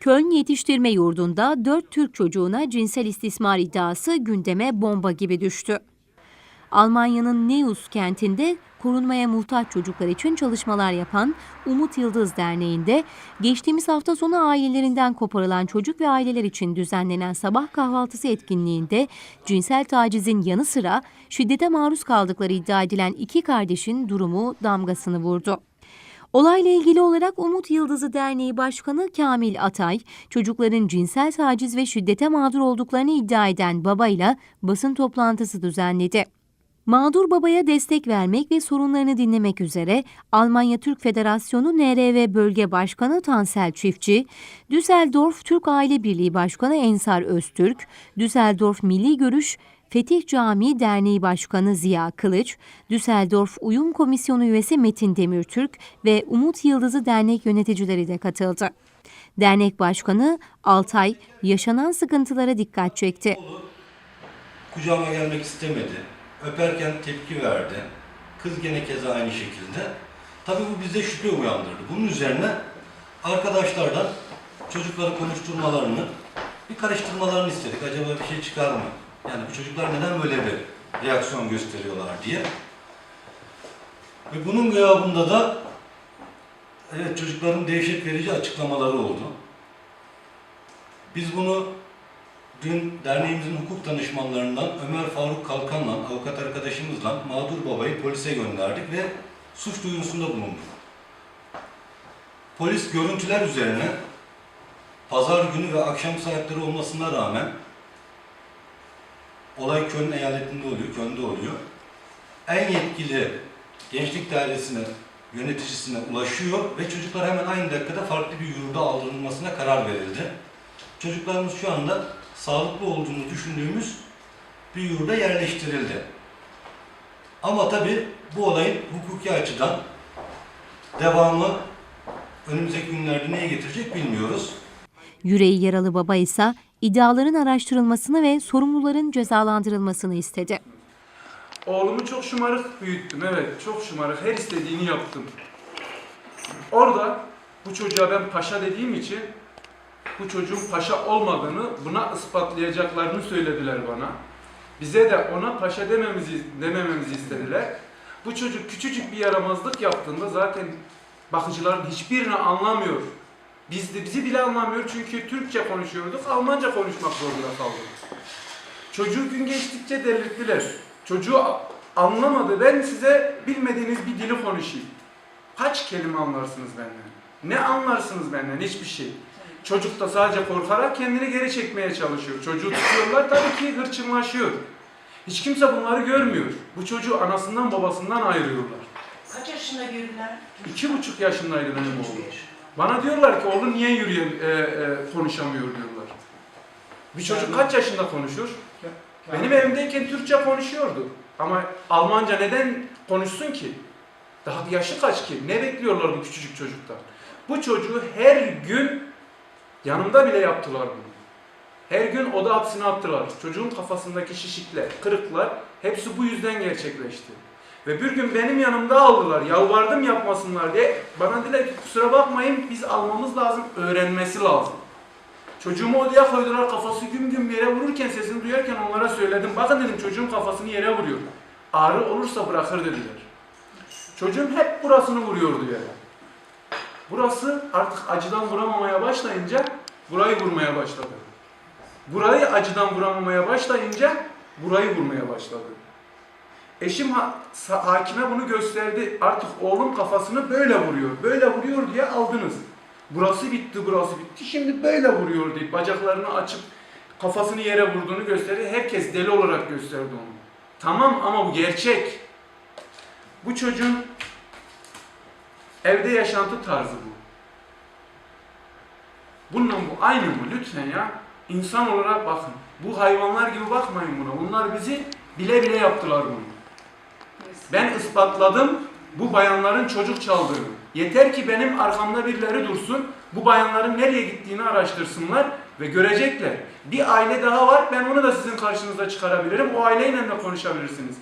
Köln Yetiştirme Yurdu'nda 4 Türk çocuğuna cinsel istismar iddiası gündeme bomba gibi düştü. Almanya'nın Neus kentinde korunmaya muhtaç çocuklar için çalışmalar yapan Umut Yıldız Derneği'nde geçtiğimiz hafta sonu ailelerinden koparılan çocuk ve aileler için düzenlenen sabah kahvaltısı etkinliğinde cinsel tacizin yanı sıra şiddete maruz kaldıkları iddia edilen iki kardeşin durumu damgasını vurdu. Olayla ilgili olarak Umut Yıldızı Derneği Başkanı Kamil Atay, çocukların cinsel taciz ve şiddete mağdur olduklarını iddia eden babayla basın toplantısı düzenledi. Mağdur babaya destek vermek ve sorunlarını dinlemek üzere Almanya Türk Federasyonu NRV Bölge Başkanı Tansel Çiftçi, Düsseldorf Türk Aile Birliği Başkanı Ensar Öztürk, Düsseldorf Milli Görüş Fetih Camii Derneği Başkanı Ziya Kılıç, Düsseldorf Uyum Komisyonu üyesi Metin Demirtürk ve Umut Yıldızı Dernek yöneticileri de katıldı. Dernek Başkanı Altay yaşanan sıkıntılara dikkat çekti. Kucağıma gelmek istemedi. Öperken tepki verdi. Kız gene keza aynı şekilde. Tabii bu bizde şüphe uyandırdı. Bunun üzerine arkadaşlardan çocukları konuşturmalarını, bir karıştırmalarını istedik. Acaba bir şey çıkar mı? Yani bu çocuklar neden böyle bir reaksiyon gösteriyorlar diye. Ve bunun gıyabında da evet çocukların dehşet verici açıklamaları oldu. Biz bunu dün derneğimizin hukuk danışmanlarından Ömer Faruk Kalkan'la, avukat arkadaşımızla mağdur babayı polise gönderdik ve suç duyurusunda bulunduk. Polis görüntüler üzerine pazar günü ve akşam saatleri olmasına rağmen olay Köln eyaletinde oluyor, Köln'de oluyor. En yetkili gençlik dairesine, yöneticisine ulaşıyor ve çocuklar hemen aynı dakikada farklı bir yurda aldırılmasına karar verildi. Çocuklarımız şu anda sağlıklı olduğunu düşündüğümüz bir yurda yerleştirildi. Ama tabi bu olayın hukuki açıdan devamı önümüzdeki günlerde neye getirecek bilmiyoruz. Yüreği yaralı baba ise iddiaların araştırılmasını ve sorumluların cezalandırılmasını istedi. Oğlumu çok şımarık büyüttüm evet çok şımarık her istediğini yaptım. Orada bu çocuğa ben paşa dediğim için bu çocuğun paşa olmadığını buna ispatlayacaklarını söylediler bana. Bize de ona paşa dememizi demememizi istediler. Bu çocuk küçücük bir yaramazlık yaptığında zaten bakıcıların hiçbirini anlamıyor. Biz de bizi bile anlamıyor çünkü Türkçe konuşuyorduk, Almanca konuşmak zorunda kaldık. Çocuğu gün geçtikçe delirttiler. Çocuğu anlamadı. Ben size bilmediğiniz bir dili konuşayım. Kaç kelime anlarsınız benden? Ne anlarsınız benden? Hiçbir şey. Çocuk da sadece korkarak kendini geri çekmeye çalışıyor. Çocuğu tutuyorlar tabii ki hırçınlaşıyor. Hiç kimse bunları görmüyor. Bu çocuğu anasından babasından ayırıyorlar. Kaç yaşında gördüler? İki buçuk yaşındaydı benim oğlum. Bana diyorlar ki oğlum niye yürüyen, e, e, konuşamıyor diyorlar. Bir çocuk kaç yaşında konuşur? Benim evimdeyken Türkçe konuşuyordu. Ama Almanca neden konuşsun ki? Daha yaşı kaç ki? Ne bekliyorlar bu küçücük çocuktan? Bu çocuğu her gün yanımda bile yaptılar bunu. Her gün oda hapsine attılar. Çocuğun kafasındaki şişikler, kırıklar hepsi bu yüzden gerçekleşti. Ve bir gün benim yanımda aldılar. Yalvardım yapmasınlar diye. Bana dediler ki kusura bakmayın biz almamız lazım, öğrenmesi lazım. Çocuğumu odaya koydular kafası güm güm yere vururken sesini duyarken onlara söyledim. Bakın dedim çocuğum kafasını yere vuruyor. Ağrı olursa bırakır dediler. Çocuğum hep burasını vuruyordu yere. Burası artık acıdan vuramamaya başlayınca burayı vurmaya başladı. Burayı acıdan vuramamaya başlayınca burayı vurmaya başladı. Eşim ha- hakime bunu gösterdi. Artık oğlum kafasını böyle vuruyor. Böyle vuruyor diye aldınız. Burası bitti, burası bitti. Şimdi böyle vuruyor deyip bacaklarını açıp kafasını yere vurduğunu gösterdi. Herkes deli olarak gösterdi onu. Tamam ama bu gerçek. Bu çocuğun evde yaşantı tarzı bu. Bununla bu aynı mı? Lütfen ya. İnsan olarak bakın. Bu hayvanlar gibi bakmayın buna. Bunlar bizi bile bile yaptılar bunu. Ben ispatladım bu bayanların çocuk çaldığını. Yeter ki benim arkamda birileri dursun, bu bayanların nereye gittiğini araştırsınlar ve görecekler. Bir aile daha var, ben onu da sizin karşınıza çıkarabilirim. O aileyle de konuşabilirsiniz.